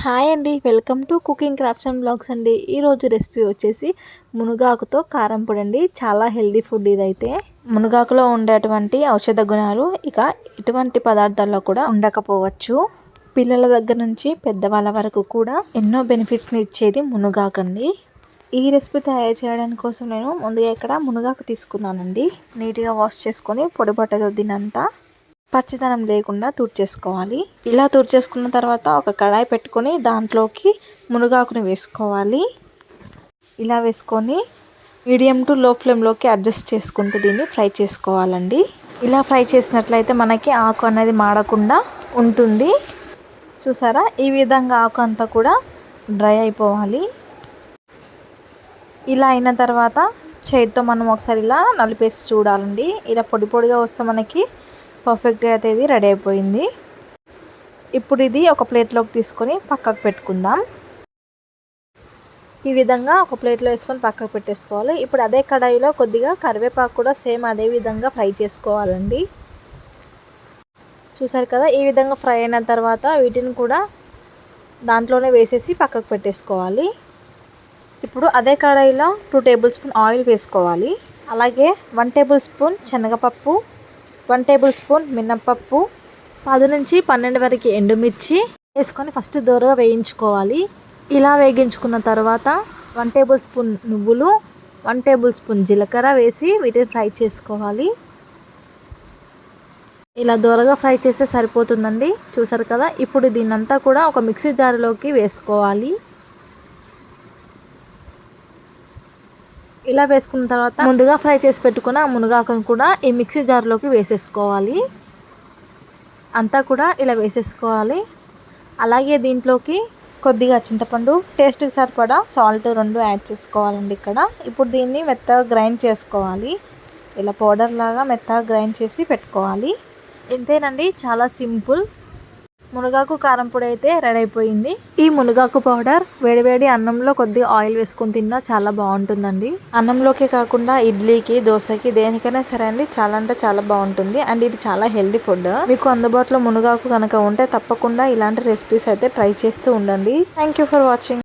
Hi అండి welcome to cooking crafts and blogs అండి. ఈరోజు రెసిపీ వచ్చేసి మునగాకుతో కారం పొడి అండి చాలా హెల్దీ ఫుడ్ ఇదైతే. మునగాకులో ఉండేటువంటి ఔషధ గుణాలు ఇక ఎటువంటి పదార్థాల్లో కూడా ఉండకపోవచ్చు. పిల్లల దగ్గర నుంచి పెద్దవాళ్ళ వరకు కూడా ఎన్నో బెనిఫిట్స్ని ఇచ్చేది మునగాకండి ఈ రెసిపీ తయారు చేయడానికి కోసం నేను ముందుగా ఇక్కడ మునగాకు తీసుకున్నానండి. నీట్గా వాష్ చేసుకొని పొడి బట్టతో దీనంతా పచ్చిదనం లేకుండా తుడిచేసుకోవాలి. ఇలా తుడిచేసుకున్న తర్వాత ఒక కడాయి పెట్టుకొని దాంట్లోకి మునగాకుని వేసుకోవాలి. ఇలా వేసుకొని మీడియం టు లో ఫ్లేమ్లోకి అడ్జస్ట్ చేసుకుంటూ దీన్ని ఫ్రై చేసుకోవాలండి. ఇలా ఫ్రై చేసినట్లయితే మనకి ఆకు అనేది మాడకుండా ఉంటుంది. చూసారా? ఈ విధంగా ఆకు అంతా కూడా డ్రై అయిపోవాలి. ఇలా అయిన తర్వాత చేతితో మనం ఒకసారి ఇలా నలిపేసి చూడాలండి. ఇలా పొడి పొడిగా వస్తే మనకి పర్ఫెక్ట్గా అయితే ఇది రెడీ అయిపోయింది. ఇప్పుడు ఇది ఒక ప్లేట్లోకి తీసుకొని పక్కకు పెట్టుకుందాం. ఈ విధంగా ఒక ప్లేట్లో వేసుకొని పక్కకు పెట్టేసుకోవాలి. ఇప్పుడు అదే కడాయిలో కొద్దిగా కరివేపాకు కూడా సేమ్ అదే విధంగా ఫ్రై చేసుకోవాలండి. చూసారు కదా ఈ విధంగా ఫ్రై అయిన తర్వాత వీటిని కూడా దాంట్లోనే వేసేసి పక్కకు పెట్టేసుకోవాలి. ఇప్పుడు అదే కడాయిలో టూ టేబుల్ స్పూన్ ఆయిల్ వేసుకోవాలి. అలాగే వన్ టేబుల్ స్పూన్ శనగపప్పు వన్ టేబుల్ స్పూన్ మినప్పప్పు పది నుంచి పన్నెండు వరకు ఎండుమిర్చి వేసుకొని ఫస్ట్ దోరగా వేయించుకోవాలి. ఇలా వేగించుకున్న తర్వాత వన్ టేబుల్ స్పూన్ నువ్వులు వన్ టేబుల్ స్పూన్ జీలకర్ర వేసి వీటిని ఫ్రై చేసుకోవాలి. ఇలా దోరగా ఫ్రై చేస్తే సరిపోతుందండి. చూసారు కదా? ఇప్పుడు దీన్నంతా కూడా ఒక మిక్సీ జార్లోకి వేసుకోవాలి. ఇలా వేసుకున్న తర్వాత ముందుగా ఫ్రై చేసి పెట్టుకున్న మునగాకును కూడా ఈ మిక్సీ జార్లోకి వేసేసుకోవాలి. అంతా కూడా ఇలా వేసేసుకోవాలి. అలాగే దీంట్లోకి కొద్దిగా చింతపండు టేస్ట్కి సరిపడా సాల్ట్ రెండు యాడ్ చేసుకోవాలండి ఇక్కడ. ఇప్పుడు దీన్ని మెత్తగా గ్రైండ్ చేసుకోవాలి. ఇలా పౌడర్ లాగా మెత్తగా గ్రైండ్ చేసి పెట్టుకోవాలి. ఇంతేనండి చాలా సింపుల్. మునగాకు కారం పొడి అయితే రెడీ అయిపోయింది. ఈ మునగాకు పౌడర్ వేడివేడి అన్నంలో కొద్దిగా ఆయిల్ వేసుకొని తిన్నా చాలా బాగుంటుందండి. అన్నంలోకి కాకుండా ఇడ్లీకి దోశకి దేనికైనా సరే అండి చాలా అంటే చాలా బాగుంటుంది. అండ్ ఇది చాలా హెల్దీ ఫుడ్ మీకు అందుబాటులో మునగాకు కనుక ఉంటే తప్పకుండా ఇలాంటి రెసిపీస్ అయితే ట్రై చేస్తూ ఉండండి. Thank for watching